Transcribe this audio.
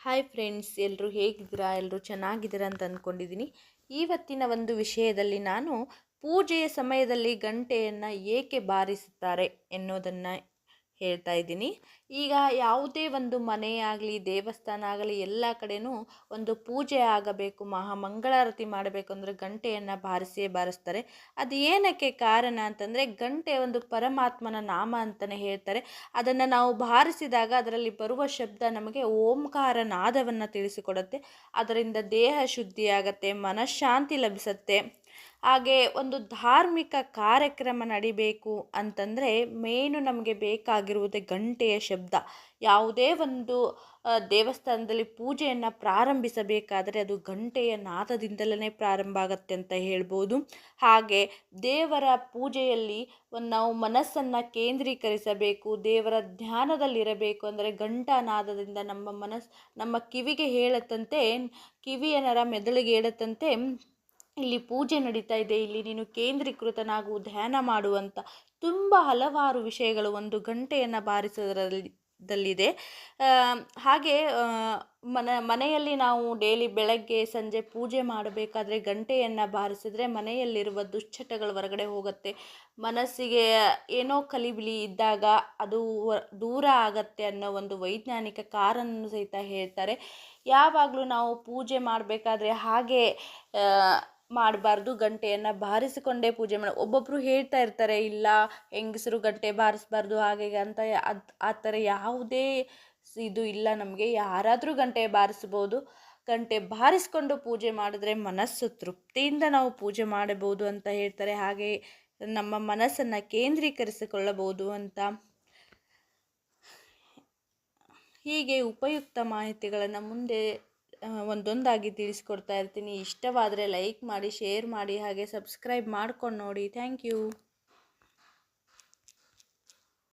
Hi friends ಎಲ್ಲರೂ ಹೇಗಿದ್ದೀರಾ? ಎಲ್ಲರೂ ಚೆನ್ನಾಗಿದ್ದೀರಾ ಅಂತ ಅಂದ್ಕೊಂಡಿದ್ದೀನಿ ಇವತ್ತಿನ ಒಂದು ವಿಷಯದಲ್ಲಿ ನಾನು ಪೂಜೆಯ ಸಮಯದಲ್ಲಿ ಗಂಟೆಯನ್ನು ಏಕೆ ಬಾರಿಸುತ್ತಾರೆ ಎನ್ನುವುದನ್ನು ಹೇಳ್ತಾ ಇದ್ದೀನಿ. ಈಗ ಯಾವುದೇ ಒಂದು ಮನೆ ಆಗಲಿ, ದೇವಸ್ಥಾನ ಆಗಲಿ, ಎಲ್ಲ ಕಡೆನೂ ಒಂದು ಪೂಜೆ ಆಗಬೇಕು, ಮಹಾ ಮಂಗಳಾರತಿ ಮಾಡಬೇಕು ಅಂದರೆ ಗಂಟೆಯನ್ನು ಬಾರಿಸಿಯೇ ಬಾರಿಸ್ತಾರೆ. ಅದು ಏನಕ್ಕೆ ಕಾರಣ ಅಂತಂದರೆ ಗಂಟೆ ಒಂದು ಪರಮಾತ್ಮನ ನಾಮ ಅಂತಲೇ ಹೇಳ್ತಾರೆ. ಅದನ್ನು ನಾವು ಬಾರಿಸಿದಾಗ ಅದರಲ್ಲಿ ಬರುವ ಶಬ್ದ ನಮಗೆ ಓಂಕಾರ ನಾದವನ್ನು ತಿಳಿಸಿಕೊಡುತ್ತೆ. ಅದರಿಂದ ದೇಹ ಶುದ್ಧಿಯಾಗತ್ತೆ, ಮನಃಶಾಂತಿ ಲಭಿಸುತ್ತೆ. ಹಾಗೆ ಒಂದು ಧಾರ್ಮಿಕ ಕಾರ್ಯಕ್ರಮ ನಡಿಬೇಕು ಅಂತಂದರೆ ಮೇನು ನಮಗೆ ಬೇಕಾಗಿರುವುದೇ ಗಂಟೆಯ ಶಬ್ದ. ಯಾವುದೇ ಒಂದು ದೇವಸ್ಥಾನದಲ್ಲಿ ಪೂಜೆಯನ್ನು ಪ್ರಾರಂಭಿಸಬೇಕಾದರೆ ಅದು ಗಂಟೆಯ ನಾದದಿಂದಲೇ ಪ್ರಾರಂಭ ಆಗುತ್ತೆ ಅಂತ ಹೇಳ್ಬೋದು. ಹಾಗೆ ದೇವರ ಪೂಜೆಯಲ್ಲಿ ನಾವು ಮನಸ್ಸನ್ನು ಕೇಂದ್ರೀಕರಿಸಬೇಕು, ದೇವರ ಧ್ಯಾನದಲ್ಲಿರಬೇಕು ಅಂದರೆ ಗಂಟಾ ನಾದದಿಂದ ನಮ್ಮ ಮನಸ್ಸು ನಮ್ಮ ಕಿವಿಗೆ ಹೇಳತ್ತಂತೆ ಕಿವಿಯನರ ಮೆದುಳಿಗೆ ಹೇಳತ್ತಂತೆ ಇಲ್ಲಿ ಪೂಜೆ ನಡೀತಾ ಇದೆ, ಇಲ್ಲಿ ನೀನು ಕೇಂದ್ರೀಕೃತನಾಗು, ಧ್ಯಾನ ಮಾಡುವಂಥ ತುಂಬ ಹಲವಾರು ವಿಷಯಗಳು ಒಂದು ಗಂಟೆಯನ್ನು ಬಾರಿಸೋದ್ರಲ್ಲಿ ದಲ್ಲಿದೆ ಹಾಗೆ ಮನ, ಮನೆಯಲ್ಲಿ ನಾವು ಡೈಲಿ ಬೆಳಗ್ಗೆ, ಸಂಜೆ ಪೂಜೆ ಮಾಡಬೇಕಾದ್ರೆ ಗಂಟೆಯನ್ನು ಬಾರಿಸಿದ್ರೆ ಮನೆಯಲ್ಲಿರುವ ದುಶ್ಚಟಗಳು ಹೊರಗಡೆ ಹೋಗುತ್ತೆ. ಮನಸ್ಸಿಗೆ ಏನೋ ಕಲಿಬಿಲಿ ಇದ್ದಾಗ ಅದು ದೂರ ಆಗತ್ತೆ ಅನ್ನೋ ಒಂದು ವೈಜ್ಞಾನಿಕ ಕಾರನ್ನು ಸಹಿತ ಹೇಳ್ತಾರೆ. ಯಾವಾಗಲೂ ನಾವು ಪೂಜೆ ಮಾಡಬೇಕಾದ್ರೆ ಹಾಗೆ ಮಾಡಬಾರ್ದು, ಗಂಟೆಯನ್ನು ಬಾರಿಸಿಕೊಂಡೇ ಪೂಜೆ ಮಾಡಿ. ಒಬ್ಬೊಬ್ಬರು ಹೇಳ್ತಾ ಇರ್ತಾರೆ, ಇಲ್ಲ, ಹೆಂಗಸರು ಗಂಟೆ ಬಾರಿಸ್ಬಾರ್ದು ಹಾಗೆ ಅಂತ, ಅದು, ಆ ಥರ ಯಾವುದೇ ಇದು ಇಲ್ಲ ನಮಗೆ. ಯಾರಾದರೂ ಗಂಟೆ ಬಾರಿಸ್ಬೋದು. ಗಂಟೆ ಬಾರಿಸ್ಕೊಂಡು ಪೂಜೆ ಮಾಡಿದ್ರೆ ಮನಸ್ಸು ತೃಪ್ತಿಯಿಂದ ನಾವು ಪೂಜೆ ಮಾಡಬಹುದು ಅಂತ ಹೇಳ್ತಾರೆ. ಹಾಗೆ ನಮ್ಮ ಮನಸ್ಸನ್ನು ಕೇಂದ್ರೀಕರಿಸಿಕೊಳ್ಳಬಹುದು ಅಂತ. ಹೀಗೆ ಉಪಯುಕ್ತ ಮಾಹಿತಿಗಳನ್ನು ಮುಂದೆ ಒಂದೊಂದಾಗಿ ತಿಳಿಸ್ಕೊಡ್ತಾ ಇರ್ತೀನಿ. ಇಷ್ಟವಾದರೆ ಲೈಕ್ ಮಾಡಿ ಶೇರ್ ಮಾಡಿ ಹಾಗೆ ಸಬ್ಸ್ಕ್ರೈಬ್ ಮಾಡ್ಕೊಂಡು ನೋಡಿ. Thank you